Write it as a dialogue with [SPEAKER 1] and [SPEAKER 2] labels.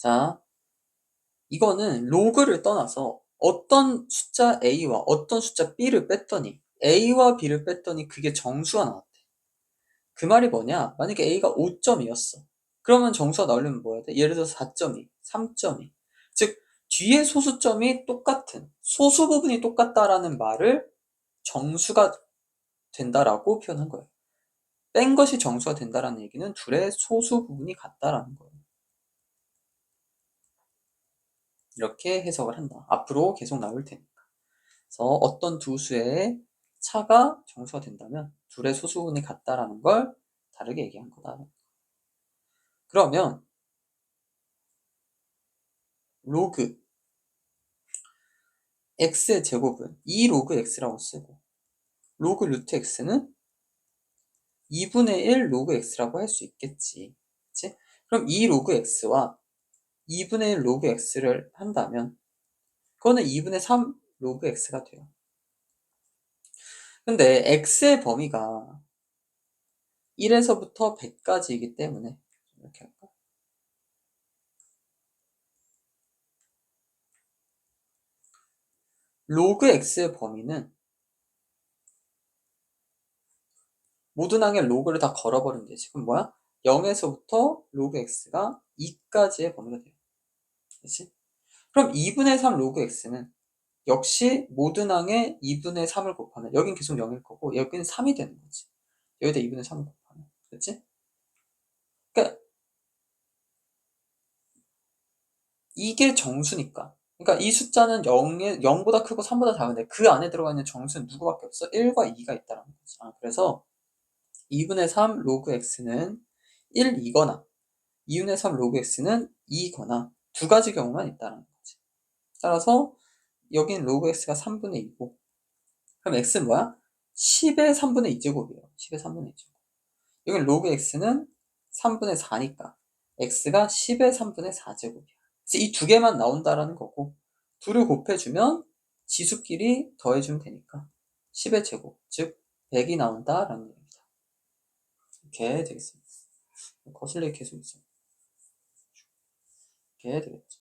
[SPEAKER 1] 자, 이거는 로그를 떠나서 어떤 숫자 A와 어떤 숫자 B를 뺐더니 A와 B를 뺐더니 그게 정수가 나왔대. 그 말이 뭐냐? 만약에 A가 5점이었어. 그러면 정수가 나오려면 뭐 해야 돼? 예를 들어서 4점이, 3점이. 즉, 뒤에 소수점이 똑같은, 소수 부분이 똑같다라는 말을 정수가 된다라고 표현한 거예요. 뺀 것이 정수가 된다라는 얘기는 둘의 소수 부분이 같다라는 거예요. 이렇게 해석을 한다. 앞으로 계속 나올 테니까. 그래서 어떤 두 수의 차가 정수가 된다면 둘의 소수 부분이 같다라는 걸 다르게 얘기한 거다. 그러면 로그 x의 제곱은 2 로그 x라고 쓰고 로그 루트 x는 2분의 1 로그 x라고 할 수 있겠지. 그치? 그럼 2 로그 x와 2분의 1 로그 x를 한다면 그거는 2분의 3 로그 x가 돼요. 근데 x의 범위가 1에서부터 100까지이기 때문에 이렇게 할까? 로그 x의 범위는 모든 항의 로그를 다 걸어버리면 되지. 그럼 뭐야? 0에서부터 로그 x가 2까지의 범위가 돼요. 그렇지? 그럼 2분의 3 로그 x는 역시 모든 항에 2분의 3을 곱하면 여긴 계속 0일 거고 여기는 3이 되는 거지. 여기다 2분의 3을 곱하면. 그렇지? 그러니까 이게 정수니까. 그러니까 이 숫자는 0에, 0보다 크고 3보다 작은데 그 안에 들어가 있는 정수는 누구밖에 없어? 1과 2가 있다는 거지. 아, 그래서 2분의 3 로그 x는 1이거나 2분의 3 로그 x는 2거나 두 가지 경우만 있다는 거지. 따라서 여기는 로그 x가 3분의 2고 그럼 x는 뭐야? 10의 3분의 2제곱이에요. 10의 3분의 2제곱. 여기는 로그 x는 3분의 4니까 x가 10의 3분의 4제곱이야. 그래서 이 두 개만 나온다라는 거고 둘을 곱해주면 지수끼리 더해주면 되니까 10의 제곱, 즉 100이 나온다라는 얘기입니다. 이렇게 되겠습니다. 거슬리기 계속. 이 렇게 되겠죠.